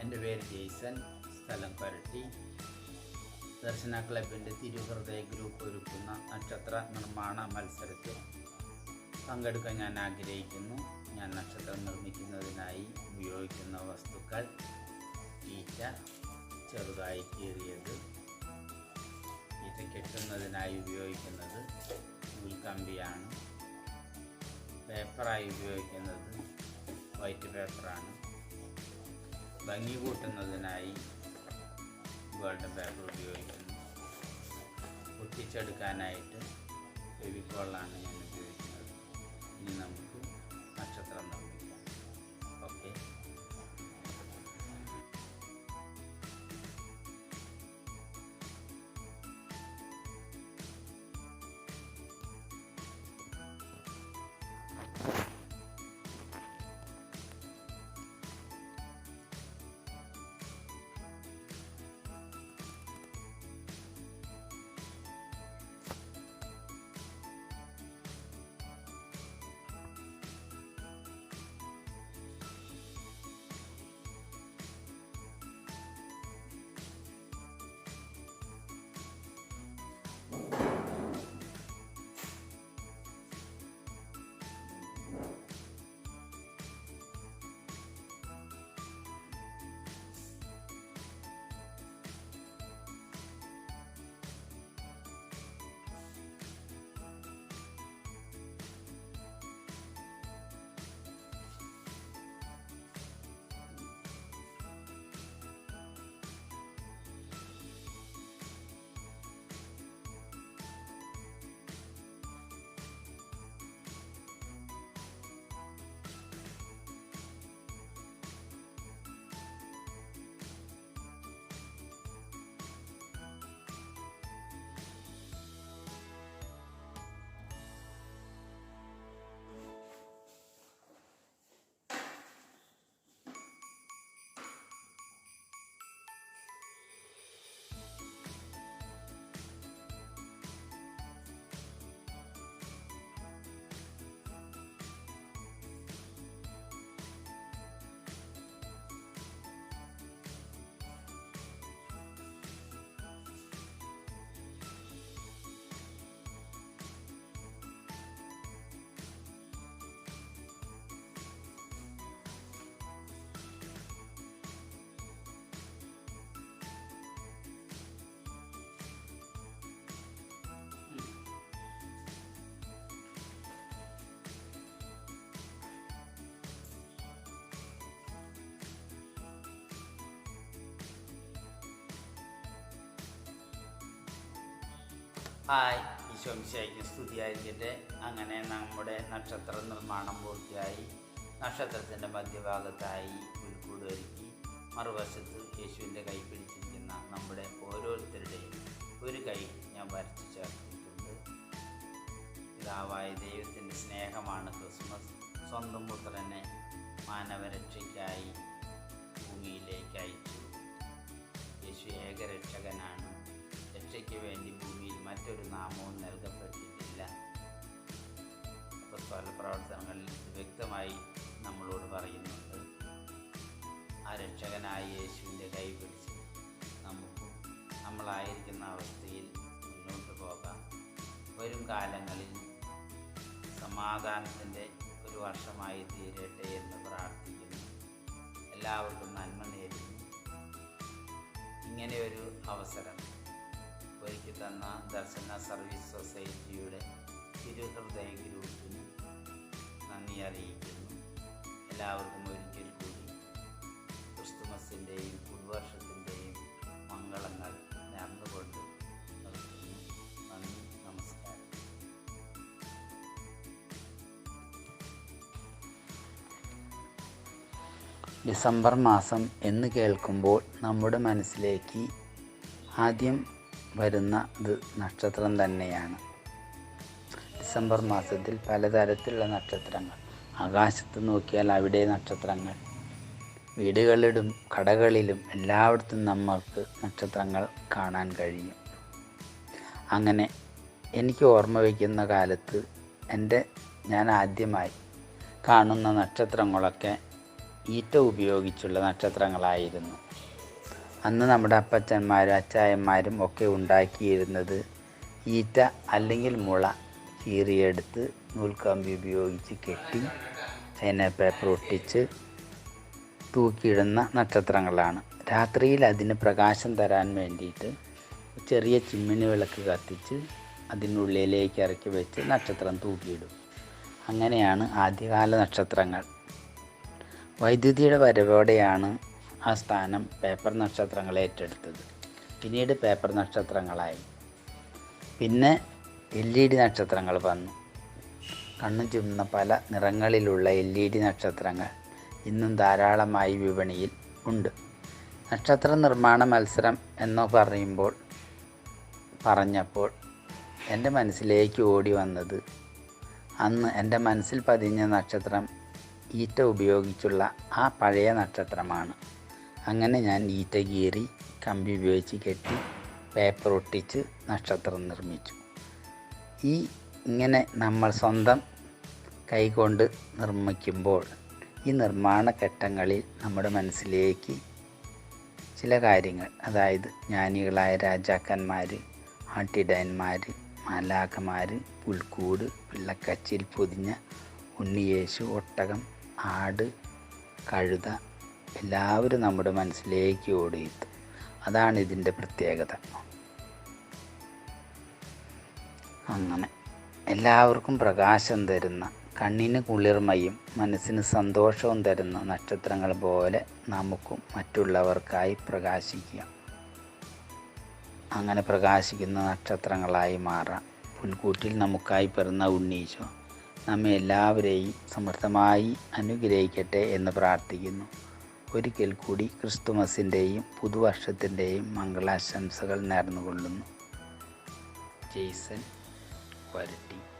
എന്റെ പേര് ജെയ്സൺ. സ്ഥലം പരട്ടി. ദർശന ക്ലബിന്റെ തിരുഹൃദയ ഗ്രൂപ്പ് ഒരുക്കുന്ന നക്ഷത്ര നിർമ്മാണ മത്സരത്തിൽ പങ്കെടുക്കാൻ ഞാൻ ആഗ്രഹിക്കുന്നു. ഞാൻ നക്ഷത്രം നിർമ്മിക്കുന്നതിനായി ഉപയോഗിക്കുന്ന വസ്തുക്കൾ ഈറ്റ ചെറുതായി കീറിയത് ഈറ്റ കെട്ടുന്നതിനായി ഉപയോഗിക്കുന്നത് നൂൽക്കമ്പിയാണ് പേപ്പറായി ഉപയോഗിക്കുന്നത് വൈറ്റ് പേപ്പറാണ്. ഭംഗി കൂട്ടുന്നതിനായി ഗോൾഡൻ പേപ്പർ ഉപയോഗിക്കുന്നു. ഒട്ടിച്ചെടുക്കാനായിട്ട് ഫെവിക്കോളാണ് ഞാൻ ഉപയോഗിക്കുന്നത്. ഇനി നമുക്ക് നക്ഷത്രം നിർമ്മിക്കാം ഹായ് ഈശോമിശയ്ക്ക് സ്തുതിയായിരിക്കട്ടെ. അങ്ങനെ നമ്മുടെ നക്ഷത്ര നിർമ്മാണം പൂർത്തിയായി. നക്ഷത്രത്തിന്റെ മധ്യഭാഗത്തായി പുൽക്കൂട് ഒരുക്കി മറുവശത്ത് യേശുവിന്റെ കൈ പിടിച്ചിരിക്കുന്ന നമ്മുടെ ഓരോരുത്തരുടെയും ഒരു കൈ ഞാൻ വരച്ചു ചേർത്തിട്ടുണ്ട്. പിതാവായ ദൈവത്തിന്റെ സ്നേഹമാണ് ക്രിസ്മസ്. സ്വന്തം പുത്രനെ മാനവരക്ഷയ്ക്കായി ഭൂമിയിലേക്ക് അയച്ചു. യേശു ഏകരക്ഷകനാണ്. രക്ഷയ്ക്ക് വേണ്ടി ഭൂമിയിൽ മറ്റൊരു നാമവും നൽകപ്പെട്ടിട്ടില്ല. അപ്പസ്തോല പ്രവർത്തനങ്ങളിൽ വ്യക്തമായി നമ്മളോട് പറയുന്നുണ്ട് ആ രക്ഷകനായ യേശുവിന്റെ കൈ പിടിച്ച് നമുക്ക് നമ്മളായിരിക്കുന്ന അവസ്ഥയിൽ മുന്നോട്ട് പോകാം. വരും കാലങ്ങളിൽ സമാധാനത്തിന്റെ ഒരു വർഷമായി തീരട്ടെ എന്ന് പ്രാർത്ഥിക്കുന്നു. എല്ലാവർക്കും നന്മ നേരുന്നു. ഇങ്ങനെ ഒരു അവസരം. ഒരുക്കി തന്ന ദർശന സർവീസ് സൊസൈറ്റിയുടെ തിരുഹൃദയ ഗ്രൂപ്പിന് നന്ദി അറിയിക്കുന്നു. എല്ലാവർക്കും ഒരിക്കൽ കൂടി ക്രിസ്തുമസിന്റെയും പുതുവർഷത്തിന്റെയും മംഗളങ്ങൾ നേർന്നുകൊണ്ട് ഡിസംബർ മാസം എന്ന് കേൾക്കുമ്പോൾ നമ്മുടെ മനസ്സിലേക്ക് ആദ്യം വരുന്ന ഇത് നക്ഷത്രം തന്നെയാണ്. ഡിസംബർ മാസത്തിൽ പലതരത്തിലുള്ള നക്ഷത്രങ്ങൾ. ആകാശത്ത് നോക്കിയാൽ അവിടെ നക്ഷത്രങ്ങൾ. വീടുകളിലും കടകളിലും എല്ലായിടത്തും നമ്മൾക്ക് നക്ഷത്രങ്ങൾ കാണാൻ കഴിയും. അങ്ങനെ എനിക്ക് ഓർമ്മ വയ്ക്കുന്ന കാലത്ത് എന്റെ ഞാൻ ആദ്യമായി കാണുന്ന നക്ഷത്രങ്ങളൊക്കെ ഈറ്റ ഉപയോഗിച്ചുള്ള നക്ഷത്രങ്ങളായിരുന്നു. അന്ന് നമ്മുടെ അപ്പച്ചന്മാരും അച്ചായന്മാരും ഒക്കെ ഉണ്ടാക്കിയിരുന്നത് ഈറ്റ അല്ലെങ്കിൽ മുള കീറിയെടുത്ത് നൂൽക്കമ്പി ഉപയോഗിച്ച് കെട്ടി അതിനെ പേപ്പർ ഒട്ടിച്ച് തൂക്കിയിടുന്ന നക്ഷത്രങ്ങളാണ്. രാത്രിയിൽ അതിന് പ്രകാശം തരാൻ വേണ്ടിയിട്ട് ചെറിയ ചിമ്മിനി വിളക്ക് കത്തിച്ച് അതിനുള്ളിലേക്ക് ഇറക്കി വെച്ച് നക്ഷത്രം തൂക്കിയിടും. അങ്ങനെയാണ് ആദ്യകാല നക്ഷത്രങ്ങൾ. വൈദ്യുതിയുടെ വരവോടെയാണ് ആ സ്ഥാനം പേപ്പർ നക്ഷത്രങ്ങൾ ഏറ്റെടുത്തത്. പിന്നീട് പേപ്പർ നക്ഷത്രങ്ങളായി. പിന്നെ എൽ ഇ ഡി നക്ഷത്രങ്ങൾ വന്നു. കണ്ണു ചുമന്ന പല നിറങ്ങളിലുള്ള എൽ ഇ ഡി നക്ഷത്രങ്ങൾ ഇന്നും ധാരാളമായി വിപണിയിൽ ഉണ്ട്. നക്ഷത്ര നിർമ്മാണ മത്സരം എന്ന് പറയുമ്പോൾ പറഞ്ഞപ്പോൾ എന്റെ മനസ്സിലേക്ക് ഓടി വന്നത് അന്ന് എന്റെ മനസ്സിൽ പതിഞ്ഞ നക്ഷത്രം ഈറ്റ ഉപയോഗിച്ചുള്ള ആ പഴയ നക്ഷത്രമാണ്. അങ്ങനെ ഞാൻ ഈറ്റ കീറി കമ്പി ഉപയോഗിച്ച് കെട്ടി പേപ്പർ ഒട്ടിച്ച് നക്ഷത്രം നിർമ്മിച്ചു. ഈ ഇങ്ങനെ നമ്മൾ സ്വന്തം കൈകൊണ്ട് നിർമ്മിക്കുമ്പോൾ ഈ നിർമ്മാണ ഘട്ടങ്ങളിൽ നമ്മുടെ മനസ്സിലേക്ക് ചില കാര്യങ്ങൾ അതായത് ജ്ഞാനികളായ രാജാക്കന്മാർ ആട്ടിടയന്മാർ മാലാഖമാർ പുൽക്കൂട് പിള്ളക്കച്ചിൽ പൊതിഞ്ഞ ഉണ്ണിയേശു ഒട്ടകം ആട് കഴുത എല്ലാവരും നമ്മുടെ മനസ്സിലേക്ക് ഓടിയെത്തും. അതാണ് ഇതിന്റെ പ്രത്യേകത. അങ്ങനെ എല്ലാവർക്കും പ്രകാശം തരുന്ന കണ്ണിന് കുളിർമയും മനസ്സിന് സന്തോഷവും തരുന്ന നക്ഷത്രങ്ങൾ പോലെ നമുക്കും മറ്റുള്ളവർക്കായി പ്രകാശിക്കുക അങ്ങനെ പ്രകാശിക്കുന്ന നക്ഷത്രങ്ങളായി മാറാം. പുൽക്കൂട്ടിൽ നമുക്കായി പിറന്ന ഉണ്ണീശോ നമ്മെ എല്ലാവരെയും സമൃദ്ധമായി അനുഗ്രഹിക്കട്ടെ എന്ന് പ്രാർത്ഥിക്കുന്നു. ഒരിക്കൽ കൂടി ക്രിസ്തുമസിന്റെയും പുതുവർഷത്തിന്റെയും മംഗളാശംസകൾ നേർന്നുകൊള്ളുന്നു. ജെയ്സൺ വരട്ടി.